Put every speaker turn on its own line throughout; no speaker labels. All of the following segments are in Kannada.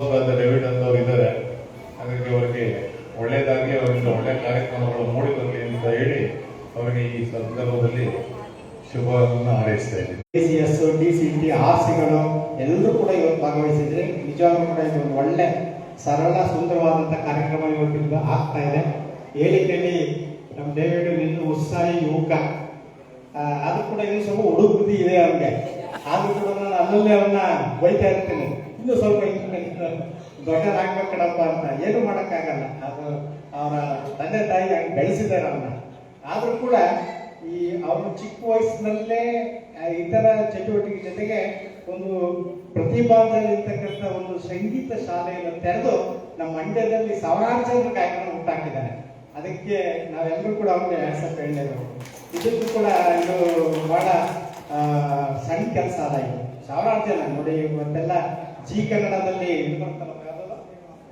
ಡೇವಿಡ್ ಅಂತವ್ರು ಇದ್ದಾರೆ. ಹಾಗಾಗಿ ಅವರಿಗೆ ಒಳ್ಳೇದಾಗಿ ಅವರಿಂದ ಒಳ್ಳೆ ಕಾರ್ಯಕ್ರಮಗಳು ಮೂಡಿ ಬರಲಿ ಅಂತ ಹೇಳಿ ಅವರಿಗೆ ಈ ಸಂದರ್ಭದಲ್ಲಿ ಶುಭವನ್ನು ಹಾರೈಸ್ತಾ ಇದ್ದೀನಿ.
ಡಿ ಸಿ ಟಿ ಆರ್ ಸಿಗಳು ಎಲ್ಲರೂ ಕೂಡ ಇವತ್ತು ಭಾಗವಹಿಸಿದ್ರೆ ನಿಜವಾಗ್ಲೂ ಕೂಡ ಇದು ಒಂದು ಒಳ್ಳೆ, ಸರಳ ಸುಂದರವಾದಂಥ ಕಾರ್ಯಕ್ರಮ ಇವತ್ತಿಂದ ಆಗ್ತಾ ಇದೆ. ಹೇಳಿಕೆಯಲ್ಲಿ ನಮ್ಮ ಡೇವಿಡ್ ನಿನ್ನ ಉತ್ಸಾಹಿ ಯುವಕ. ಅದು ಕೂಡ ಇನ್ನೂ ಸ್ವಲ್ಪ ಹುಡುಗ ಇದೆ ಅವನಿಗೆ ಆದ್ರೂ ಕೂಡ ನಾನು ಅಲ್ಲಲ್ಲೇ ಅವನ್ನ ಬೈತಾ ಇರ್ತೀನಿ. ಇನ್ನೂ ಸ್ವಲ್ಪ ದೊಡ್ಡದಾಗ್ಬೇಕಡಪ್ಪ ಅಂತ ಏನು ಮಾಡೋಕ್ಕಾಗಲ್ಲ. ಅದು ಅವರ ತಂದೆ ತಾಯಿ ಹಂಗೆ ಬೆಳೆಸಿದ್ದಾರೆ ಅವನ್ನ ಆದರೂ ಕೂಡ ಈ ಅವನು ಚಿಕ್ಕ ವಯಸ್ಸಿನಲ್ಲೇ ಇತರ ಚಟುವಟಿಕೆ ಜೊತೆಗೆ ಒಂದು ಪ್ರತಿಭಾದಲ್ಲಿ ಇರ್ತಕ್ಕಂಥ ಒಂದು ಸಂಗೀತ ಶಾಲೆಯನ್ನು ತೆರೆದು ನಮ್ಮ ಮಂಡ್ಯದಲ್ಲಿ ಸಾವಿರಾರು ಜನರು ಗಾಯಕರನ್ನು ಉಂಟಾಕಿದ್ದಾರೆ. ಅದಕ್ಕೆ ನಾವೆಲ್ಲರೂ ಕೂಡ ಅವ್ರಿಗೆ ಆಸಕ್ತಿ ಹೇಳಲೇಬೇಕು. ಇದಕ್ಕೂ ಕೂಡ ಇದು ಬಹಳ ಸಣ್ಣ ಕೆಲಸ ಅಲ್ಲ ಇದು. ಸಾವಿರಾರು ಜನ ನೋಡಿ ಇವತ್ತೆಲ್ಲ ಜಿ ಕನ್ನಡದಲ್ಲಿ ಇದು ಬರ್ತಲ್ಲ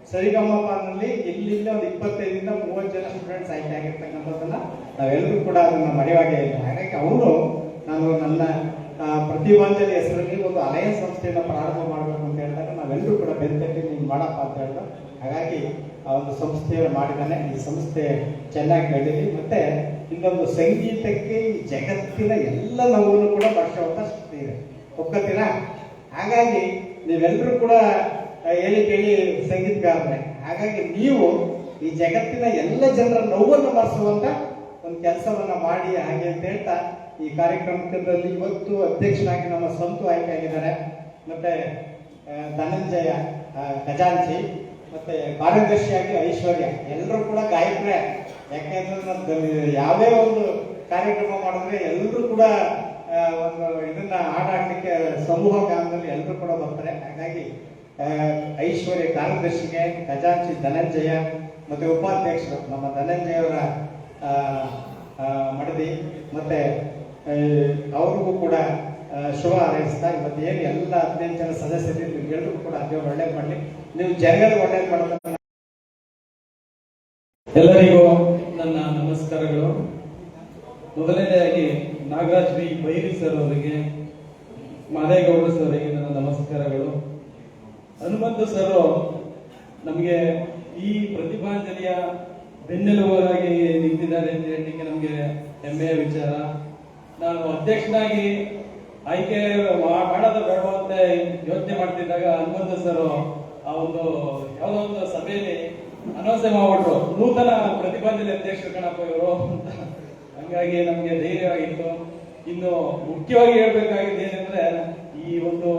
ಯಾವ್ದದು? ಸರಿಗಮ್ಮನಲ್ಲಿ ಇಲ್ಲಿಂದ ಒಂದು ಇಪ್ಪತ್ತೈದರಿಂದ ಮೂವತ್ತು ಜನ ಸ್ಟೂಡೆಂಟ್ಸ್ ಆಯ್ಕೆ ಆಗಿರ್ತಕ್ಕಂಥದ್ದನ್ನ ನಾವೆಲ್ಲರೂ ಕೂಡ ಅದನ್ನ ಮರೆಯುವಾಗೆ ಇಲ್ಲ ಹಾಗಾಗಿ ಅವರು ನಾನು ನನ್ನ ಪ್ರತಿಭಾಂಜಲಿ ಹೆಸರಲ್ಲಿ ಒಂದು ಅಲಯ ಸಂಸ್ಥೆಯನ್ನು ಪ್ರಾರಂಭ ಮಾಡಬೇಕು ಅಂತ ಹೇಳಿದಾಗ ನಾವೆಲ್ಲರೂ ಕೂಡ ಬೆಂತಕ್ಕೆ ನೀನು ಮಾಡಪ್ಪ ಅಂತ ಹೇಳಿದ್ರು. ಹಾಗಾಗಿ ಆ ಒಂದು ಸಂಸ್ಥೆಯನ್ನು ಮಾಡಿದ್ದಾನೆ. ಈ ಸಂಸ್ಥೆ ಚೆನ್ನಾಗಿ ಬೆಳೀಲಿ ಮತ್ತೆ ಇನ್ನೊಂದು ಸಂಗೀತಕ್ಕೆ ಈ ಜಗತ್ತಿನ ಎಲ್ಲ ನೋವನ್ನು ಕೂಡ ಬಳಸುವಂತ ಶಕ್ತಿ ಇದೆ. ಒಪ್ಕೋತೀರಾ ಹಾಗಾಗಿ ನೀವೆಲ್ಲರೂ ಕೂಡ ಹೇಳಿ ಕೇಳಿ ಸಂಗೀತಗಾರನೇ ಹಾಗಾಗಿ ನೀವು ಈ ಜಗತ್ತಿನ ಎಲ್ಲ ಜನರ ನೋವನ್ನು ಮರೆಸುವಂತ ಒಂದು ಕೆಲಸವನ್ನ ಮಾಡಿ ಹಾಗೆ ಅಂತ ಹೇಳ್ತಾ ಈ ಕಾರ್ಯಕ್ರಮದಲ್ಲಿ ಇವತ್ತು ಅಧ್ಯಕ್ಷನಾಗಿ ನಮ್ಮ ಸ್ವಂತ ಆಯ್ಕೆ ಆಗಿದ್ದಾರೆ. ಮತ್ತೆ ಧನಂಜಯ ಖಜಾಂಚಿ ಮತ್ತೆ ಕಾರ್ಯದರ್ಶಿಯಾಗಿ ಐಶ್ವರ್ಯ. ಎಲ್ಲರೂ ಕೂಡ ಗಾಯಕರೇ. ಯಾಕೆಂದ್ರೆ ಯಾವುದೇ ಒಂದು ಕಾರ್ಯಕ್ರಮ ಮಾಡಿದ್ರೆ ಎಲ್ಲರೂ ಕೂಡ ಒಂದು ಇದನ್ನ ಹಾಡಾಡ್ಲಿಕ್ಕೆ ಸಮೂಹ ಗಾನದಲ್ಲಿ ಎಲ್ಲರೂ ಕೂಡ ಬರ್ತಾರೆ. ಹಾಗಾಗಿ ಐಶ್ವರ್ಯ ಕಾರ್ಯದರ್ಶಿಗೆ ಖಜಾಂಚಿ ಧನಂಜಯ ಮತ್ತು ಉಪಾಧ್ಯಕ್ಷರು, ನಮ್ಮ ಧನಂಜಯವರ ಮಡದಿ ಮತ್ತೆ ಅವ್ರಿಗೂ ಕೂಡ ಶುಭ ಹಾರೈಸ್ತಾ ಇವತ್ತು ಏನು ಎಲ್ಲ ಹದಿನೈದು ಜನ ಸದಸ್ಯರು ಎಲ್ರಿಗೂ ಕೂಡ ಅದೇ ಒಳ್ಳೇದು ಮಾಡಲಿ. ನೀವು ಜನಗಳಿಗೆ ಒಳ್ಳೇದು ಮಾಡೋದನ್ನ
ಎಲ್ಲರಿಗೂ ನನ್ನ ನಮಸ್ಕಾರಗಳು. ಮೊದಲನೇದಾಗಿ ನಾಗರಾಜ್ ಬಿ. ಬೈರಿ ಸರ್ ಅವರಿಗೆ, ಮಾದೇಗೌಡ ಸರ್ ಅವರಿಗೆ ನನ್ನ ನಮಸ್ಕಾರಗಳು. ಹನುಮಂತ ಸರ್ ನಮಗೆ ಈ ಪ್ರತಿಭಾಂಜಲಿಯ ಬೆನ್ನೆಲುಬಾಗಿ ನಿಂತಿದ್ದಾರೆ ಅಂತ ಹೇಳಲಿಕ್ಕೆ ನಮಗೆ ಹೆಮ್ಮೆಯ ವಿಚಾರ. ನಾನು ಅಧ್ಯಕ್ಷನಾಗಿ ಆಯ್ಕೆ ಮಾಡೋದು ಬೇಡ ಅಂತ ಯೋಚನೆ ಮಾಡ್ತಿದ್ದಾಗ ಹನುಮಂತ ಸರ್ ಆ ಒಂದು ಯಾವುದೋ ಒಂದು ಸಭೆಯಲ್ಲಿ ಅನೌನ್ಸ್ ಮಾಡ್ಬಿಟ್ರು. ನೂತನ ಪ್ರತಿಭಾಂಜಲಿ ಅಧ್ಯಕ್ಷರು ಕಣಪ್ಪ ಇವರು. ಹಂಗಾಗಿ ನಮಗೆ ಧೈರ್ಯ ಆಗಿತ್ತು ಇನ್ನು ಮುಖ್ಯವಾಗಿ ಹೇಳ್ಬೇಕಾಗಿದ್ದು ಏನಂದ್ರೆ, ಈ ಒಂದು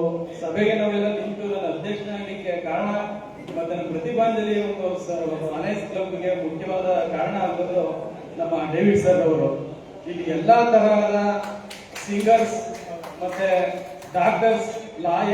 ಸಭೆಗೆ ನಾವೆಲ್ಲ ನಿಂತು ನನ್ನ ಅಧ್ಯಕ್ಷನಾಗಲಿಕ್ಕೆ ಕಾರಣ ಮತ್ತೆ ಪ್ರತಿಭಾಂಜಲಿ ಒಂದು ಅನೈಸ್ ಕ್ಲಬ್ಗೆ ಮುಖ್ಯವಾದ ಕಾರಣ ಆಗೋದು ನಮ್ಮ ಡೇವಿಡ್ ಸರ್ ಅವರು. ಇಲ್ಲಿ ಎಲ್ಲಾ ತರಹದ ಸಿಂಗರ್ಸ್ ಮತ್ತೆ ಡಾಕ್ಟರ್ಸ್ ಲಾಯರ್